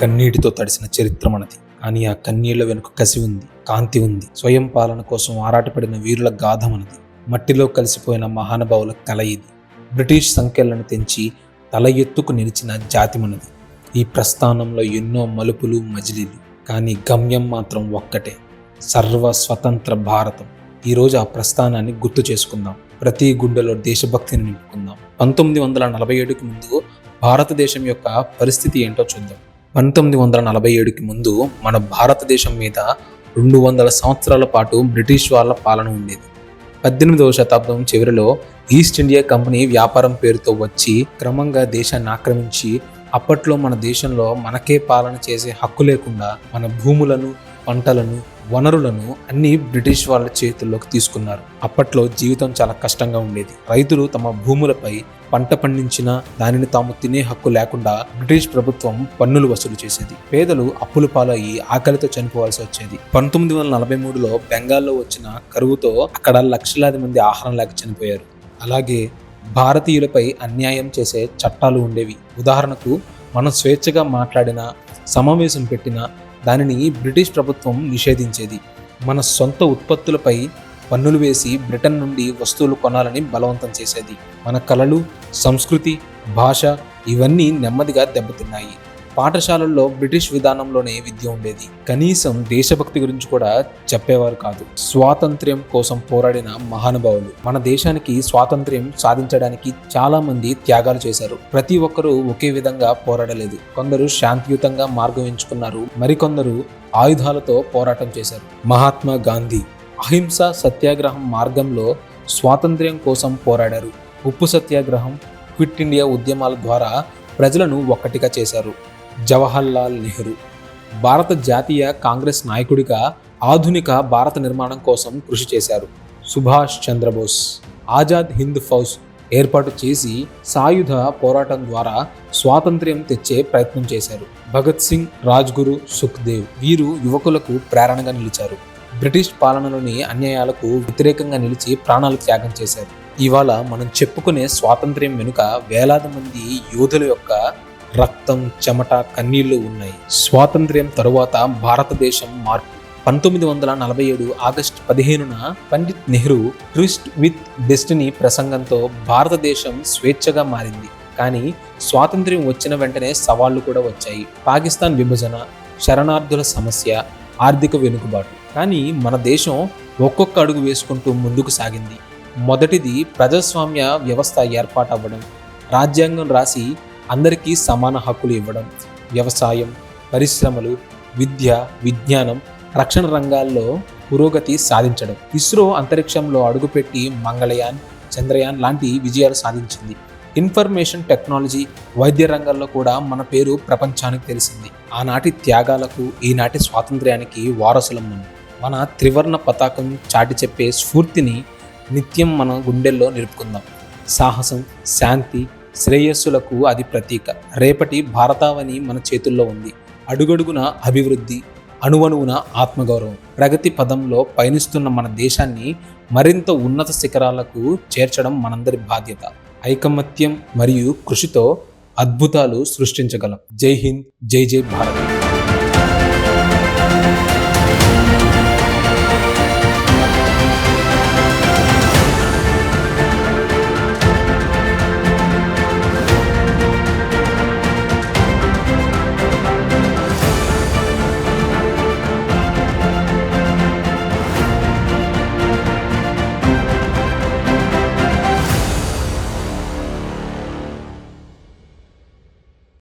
కన్నీటితో తడిసిన చరిత్ర మనది కానీ ఆ కన్నీళ్ళ వెనుక కసి ఉంది కాంతి ఉంది. స్వయం పాలన కోసం ఆరాటపడిన వీరుల గాథ మనది మట్టిలో కలిసిపోయిన మహానుభావుల కల ఇది. బ్రిటిష్ సంఖ్యలను తెంచి తల ఎత్తుకు నిలిచిన జాతి మనది ఈ ప్రస్థానంలో ఎన్నో మలుపులు మజిలీలు. కానీ గమ్యం మాత్రం ఒక్కటే. సర్వ స్వతంత్ర భారతం ఈరోజు ఆ ప్రస్థానాన్ని గుర్తు చేసుకుందాం. ప్రతి గుండెలో దేశభక్తిని నింపుకుందాం. పంతొమ్మిది వందల నలభై ఏడుకి ముందు భారతదేశం యొక్క పరిస్థితి ఏంటో చూద్దాం. పంతొమ్మిది వందల నలభై ఏడుకి ముందు మన భారతదేశం మీద రెండు వందల సంవత్సరాల పాటు బ్రిటిష్ వాళ్ళ పాలన ఉండేది. పద్దెనిమిదవ శతాబ్దం చివరిలో ఈస్ట్ ఇండియా కంపెనీ వ్యాపారం పేరుతో వచ్చి క్రమంగా దేశాన్ని ఆక్రమించి అప్పట్లో మన దేశంలో మనకే పాలన చేసే హక్కు లేకుండా మన భూములను పంటలను వనరులను అన్ని బ్రిటిష్ వాళ్ళ చేతుల్లోకి తీసుకున్నారు. అప్పట్లో జీవితం చాలా కష్టంగా ఉండేది. రైతులు తమ భూములపై పంట పండించిన దానిని తాము తినే హక్కు లేకుండా బ్రిటిష్ ప్రభుత్వం పన్నులు వసూలు చేసేది. పేదలు అప్పుల పాలయ్యి ఆకలితో చనిపోవాల్సి వచ్చేది. పంతొమ్మిది వందల నలభై మూడులో బెంగాల్లో వచ్చిన కరువుతో అక్కడ లక్షలాది మంది ఆహారం లేక చనిపోయారు. అలాగే భారతీయులపై అన్యాయం చేసే చట్టాలు ఉండేవి. ఉదాహరణకు మనం స్వేచ్ఛగా మాట్లాడిన సమావేశం పెట్టిన దానిని బ్రిటిష్ ప్రభుత్వం నిషేధించేది. మన సొంత ఉత్పత్తులపై పన్నులు వేసి బ్రిటన్ నుండి వస్తువులు కొనాలని బలవంతం చేసేది. మన కళలు సంస్కృతి భాష ఇవన్నీ నెమ్మదిగా దెబ్బతిన్నాయి. పాఠశాలల్లో బ్రిటిష్ విధానంలోనే విద్య ఉండేది. కనీసం దేశభక్తి గురించి కూడా చెప్పేవారు కాదు. స్వాతంత్ర్యం కోసం పోరాడిన మహానుభావులు. మన దేశానికి స్వాతంత్ర్యం సాధించడానికి చాలా మంది త్యాగాలు చేశారు. ప్రతి ఒక్కరూ ఒకే విధంగా పోరాడలేదు. కొందరు శాంతియుతంగా మార్గం ఎంచుకున్నారు. మరికొందరు ఆయుధాలతో పోరాటం చేశారు. మహాత్మా గాంధీ అహింస సత్యాగ్రహం మార్గంలో స్వాతంత్ర్యం కోసం పోరాడారు. ఉప్పు సత్యాగ్రహం క్విట్ ఇండియా ఉద్యమాల ద్వారా ప్రజలను ఒక్కటిగా చేశారు. జవహర్లాల్ నెహ్రూ. భారత జాతీయ కాంగ్రెస్ నాయకుడిగా ఆధునిక భారత నిర్మాణం కోసం కృషి చేశారు. సుభాష్ చంద్రబోస్ ఆజాద్ హింద్ ఫౌజ్ ఏర్పాటు చేసి సాయుధ పోరాటం ద్వారా స్వాతంత్ర్యం తెచ్చే ప్రయత్నం చేశారు. భగత్ సింగ్ రాజ్గురు సుఖ్దేవ్ వీరు యువకులకు ప్రేరణగా నిలిచారు. బ్రిటిష్ పాలనలోని అన్యాయాలకు వ్యతిరేకంగా నిలిచి ప్రాణాలు త్యాగం చేశారు. ఇవాళ మనం చెప్పుకునే స్వాతంత్ర్యం వెనుక వేలాది మంది యోధుల యొక్క రక్తం చెమట కన్నీళ్ళు ఉన్నాయి. స్వాతంత్ర్యం తరువాత భారతదేశం మార్పు. పంతొమ్మిది వందల నలభై ఏడు ఆగస్టు పదిహేనున Pandit Nehru twist with destiny ప్రసంగంతో భారతదేశం స్వేచ్ఛగా మారింది. కానీ స్వాతంత్ర్యం వచ్చిన వెంటనే సవాళ్ళు కూడా వచ్చాయి. పాకిస్తాన్ విభజన శరణార్థుల సమస్య ఆర్థిక వెనుకబాటు. కానీ మన దేశం ఒక్కొక్క అడుగు వేసుకుంటూ ముందుకు సాగింది. మొదటిది ప్రజాస్వామ్య వ్యవస్థ ఏర్పాటవ్వడం. రాజ్యాంగం రాసి అందరికీ సమాన హక్కులు ఇవ్వడం వ్యవసాయం పరిశ్రమలు విద్య విజ్ఞానం రక్షణ రంగాల్లో పురోగతి సాధించడం. ఇస్రో అంతరిక్షంలో అడుగుపెట్టి మంగళయాన్ చంద్రయాన్ లాంటి విజయాలు సాధించింది. ఇన్ఫర్మేషన్ టెక్నాలజీ వైద్య రంగంలో కూడా మన పేరు ప్రపంచానికి తెలిసింది. ఆనాటి త్యాగాలకు ఈనాటి స్వాతంత్ర్యానికి వారసులం మనం. మన త్రివర్ణ పతాకం చాటి చెప్పే స్ఫూర్తిని నిత్యం మన గుండెల్లో నిలుపుకుందాం. సాహసం శాంతి శ్రేయస్సులకు అది ప్రతీక. రేపటి భారతావని మన చేతుల్లో ఉంది. అడుగడుగున అభివృద్ధి అణువణువున ఆత్మగౌరవం. ప్రగతి పదంలో పయనిస్తున్న మన దేశాన్ని మరింత ఉన్నత శిఖరాలకు చేర్చడం మనందరి బాధ్యత. ఐకమత్యం మరియు కృషితో అద్భుతాలు సృష్టించగలం. జై హింద్ జై జై భారత్.